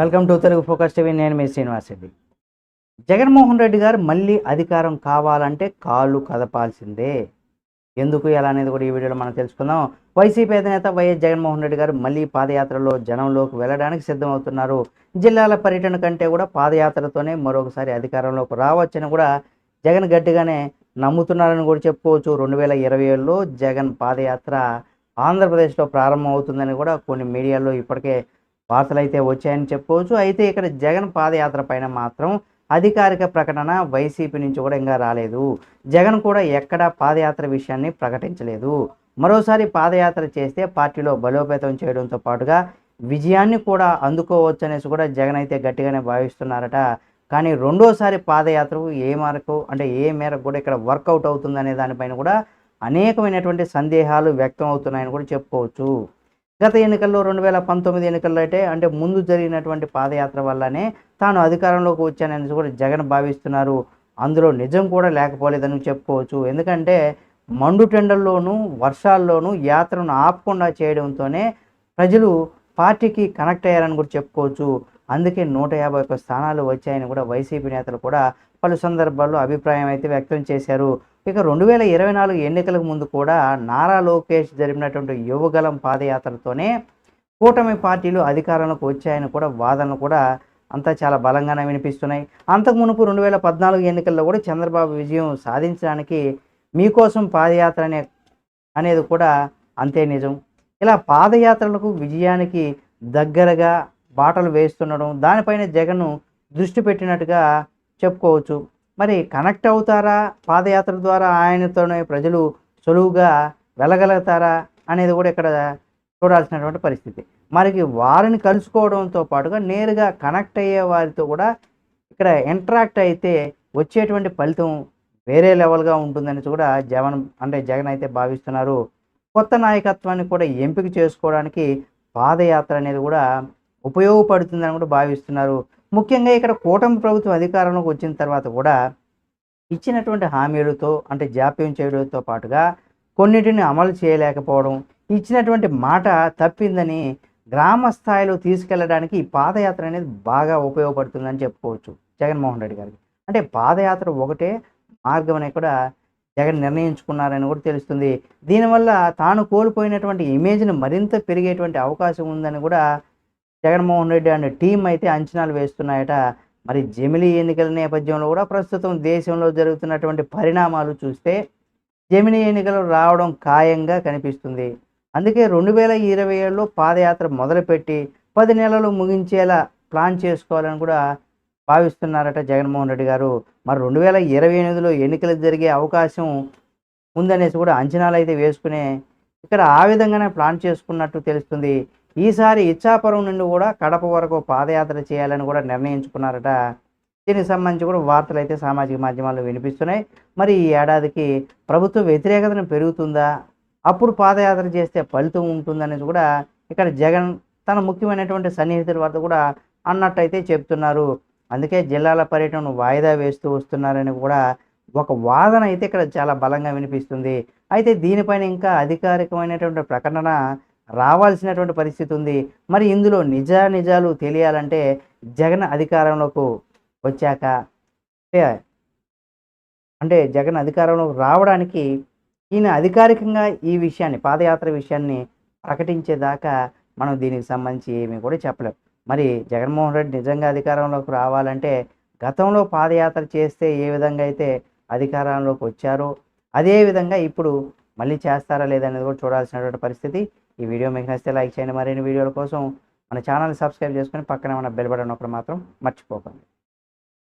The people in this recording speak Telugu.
Welcome to Telugu focus TV. నేను మీ శ్రీనివాస్ రెడ్డి. జగన్మోహన్ రెడ్డి గారు మళ్ళీ అధికారం కావాలంటే కాళ్ళు కదపాల్సిందే. ఎందుకు ఎలా అనేది కూడా ఈ వీడియోలో మనం తెలుసుకుందాం. వైసీపీ అధినేత వైఎస్ జగన్మోహన్ రెడ్డి గారు మళ్ళీ పాదయాత్రలో జనంలోకి వెళ్ళడానికి సిద్ధమవుతున్నారు. జిల్లాల పర్యటన కంటే కూడా పాదయాత్రతోనే మరొకసారి అధికారంలోకి రావచ్చని కూడా జగన్ గట్టిగానే నమ్ముతున్నారని కూడా చెప్పుకోవచ్చు. రెండు వేల ఇరవై ఏడులో జగన్ పాదయాత్ర ఆంధ్రప్రదేశ్లో ప్రారంభం అవుతుందని కూడా కొన్ని మీడియాలో ఇప్పటికే వార్తలు అయితే వచ్చాయని చెప్పుకోవచ్చు. అయితే ఇక్కడ జగన్ పాదయాత్ర పైన మాత్రం అధికారిక ప్రకటన వైసీపీ నుంచి కూడా ఇంకా రాలేదు. జగన్ కూడా ఎక్కడా పాదయాత్ర విషయాన్ని ప్రకటించలేదు. మరోసారి పాదయాత్ర చేస్తే పార్టీలో బలోపేతం చేయడంతో పాటుగా విజయాన్ని కూడా అందుకోవచ్చు అనేసి కూడా జగన్ అయితే గట్టిగానే భావిస్తున్నారట. కానీ రెండోసారి పాదయాత్రకు ఏ మేరకు అంటే ఏ మేరకు కూడా ఇక్కడ వర్కౌట్ అవుతుందనే దానిపైన కూడా అనేకమైనటువంటి సందేహాలు వ్యక్తం అవుతున్నాయని కూడా చెప్పుకోవచ్చు. గత ఎన్నికల్లో రెండు వేల పంతొమ్మిది ఎన్నికల్లో అయితే అంటే ముందు జరిగినటువంటి పాదయాత్ర వల్లనే తాను అధికారంలోకి వచ్చానని కూడా జగన్ భావిస్తున్నారు. అందులో నిజం కూడా లేకపోలేదని చెప్పుకోవచ్చు. ఎందుకంటే మండు టెండల్లోనూ వర్షాల్లోనూ యాత్రను ఆపకుండా చేయడంతోనే ప్రజలు పార్టీకి కనెక్ట్ అయ్యారని కూడా చెప్పుకోవచ్చు. అందుకే నూట యాభై ఒక్క స్థానాలు వచ్చాయని కూడా వైసీపీ నేతలు కూడా పలు సందర్భాల్లో అభిప్రాయం అయితే వ్యక్తం చేశారు. ఇక రెండు వేల ఇరవై నాలుగు ఎన్నికలకు ముందు కూడా నారా లోకేష్ జరిపినటువంటి యువగలం పాదయాత్రతోనే కూటమి పార్టీలు అధికారంలోకి వచ్చాయని కూడా వాదనలు కూడా అంతా చాలా బలంగానే వినిపిస్తున్నాయి. అంతకు మునుపు రెండు వేల పద్నాలుగు ఎన్నికల్లో కూడా చంద్రబాబు విజయం సాధించడానికి మీకోసం పాదయాత్ర అనే అనేది కూడా అంతే నిజం. ఇలా పాదయాత్రలకు విజయానికి దగ్గరగా బాటలు వేస్తుండడం దానిపైన జగన్ దృష్టి పెట్టినట్టుగా చెప్పుకోవచ్చు. మరి కనెక్ట్ అవుతారా? పాదయాత్ర ద్వారా ఆయనతోనే ప్రజలు సులువుగా వెళ్ళగలుగుతారా? అనేది కూడా ఇక్కడ చూడాల్సినటువంటి పరిస్థితి. మరికి వారిని కలుసుకోవడంతో పాటుగా నేరుగా కనెక్ట్ అయ్యే వారితో కూడా ఇక్కడ ఇంటరాక్ట్ అయితే వచ్చేటువంటి ఫలితం వేరే లెవెల్గా ఉంటుందని కూడా జగన్ అంటే జగన్ అయితే భావిస్తున్నారు. కొత్త నాయకత్వాన్ని కూడా ఎంపిక చేసుకోవడానికి పాదయాత్ర అనేది కూడా ఉపయోగపడుతుందని కూడా భావిస్తున్నారు. ముఖ్యంగా ఇక్కడ కూటమి ప్రభుత్వం అధికారంలోకి వచ్చిన తర్వాత కూడా ఇచ్చినటువంటి హామీలతో అంటే జాప్యం చేయడంతో పాటుగా కొన్నిటిని అమలు చేయలేకపోవడం ఇచ్చినటువంటి మాట తప్పిందని గ్రామ స్థాయిలో తీసుకెళ్ళడానికి ఈ పాదయాత్ర అనేది బాగా ఉపయోగపడుతుందని చెప్పుకోవచ్చు జగన్మోహన్ రెడ్డి గారికి. అంటే పాదయాత్ర ఒకటే మార్గం అనేది కూడా జగన్ నిర్ణయించుకున్నారని కూడా తెలుస్తుంది. దీనివల్ల తాను కోల్పోయినటువంటి ఇమేజ్ని మరింత పెరిగేటువంటి అవకాశం ఉందని కూడా జగన్మోహన్ రెడ్డి అండ్ టీం అయితే అంచనాలు వేస్తున్నాయట. మరి జమిలీ ఎన్నికల నేపథ్యంలో కూడా ప్రస్తుతం దేశంలో జరుగుతున్నటువంటి పరిణామాలు చూస్తే జమిలీ ఎన్నికలు రావడం ఖాయంగా కనిపిస్తుంది. అందుకే రెండు వేల ఇరవై ఏడులో పాదయాత్ర మొదలుపెట్టి పది నెలలు ముగించేలా ప్లాన్ చేసుకోవాలని కూడా భావిస్తున్నారట జగన్మోహన్ రెడ్డి గారు. మరి రెండు వేల ఇరవై ఎనిమిదిలో ఎన్నికలు జరిగే అవకాశం ఉందనేసి కూడా అంచనాలు అయితే వేసుకునే ఇక్కడ ఆ విధంగానే ప్లాన్ చేసుకున్నట్టు తెలుస్తుంది. ఈసారి ఇచ్చాపురం నుండి కూడా కడప వరకు పాదయాత్ర చేయాలని కూడా నిర్ణయించుకున్నారట. దీనికి సంబంధించి కూడా వార్తలు అయితే సామాజిక మాధ్యమాల్లో వినిపిస్తున్నాయి. మరి ఈ ఏడాదికి ప్రభుత్వ వ్యతిరేకతను పెరుగుతుందా? అప్పుడు పాదయాత్ర చేస్తే ఫలితం ఉంటుందనేది కూడా ఇక్కడ జగన్ తన ముఖ్యమైనటువంటి సన్నిహితుల వద్ద కూడా అన్నట్టయితే చెప్తున్నారు. అందుకే జిల్లాల పర్యటనను వాయిదా వేస్తూ వస్తున్నారని కూడా ఒక వాదన అయితే ఇక్కడ చాలా బలంగా వినిపిస్తుంది. అయితే దీనిపైన ఇంకా అధికారికమైనటువంటి ప్రకటన రావాల్సినటువంటి పరిస్థితి ఉంది. మరి ఇందులో నిజ నిజాలు తెలియాలంటే జగన్ అధికారంలోకి వచ్చాక అంటే జగన్ అధికారంలోకి రావడానికి ఈయన అధికారికంగా ఈ విషయాన్ని పాదయాత్ర విషయాన్ని ప్రకటించేదాకా మనం దీనికి సంబంధించి ఏమీ కూడా చెప్పలేం. మరి జగన్మోహన్ రెడ్డి నిజంగా అధికారంలోకి రావాలంటే గతంలో పాదయాత్ర చేస్తే ఏ విధంగా అయితే అధికారంలోకి వచ్చారో అదే విధంగా ఇప్పుడు మళ్ళీ చేస్తారా లేదనేది కూడా చూడాల్సినటువంటి పరిస్థితి. ఈ వీడియో మీకు నచ్చితే లైక్ చేయండి. మరిన్ని వీడియోల కోసం మన ఛానల్ సబ్స్క్రైబ్ చేసుకొని పక్కనే మన బెల్ బటన్ ఒకటి మాత్రం మర్చిపోకండి.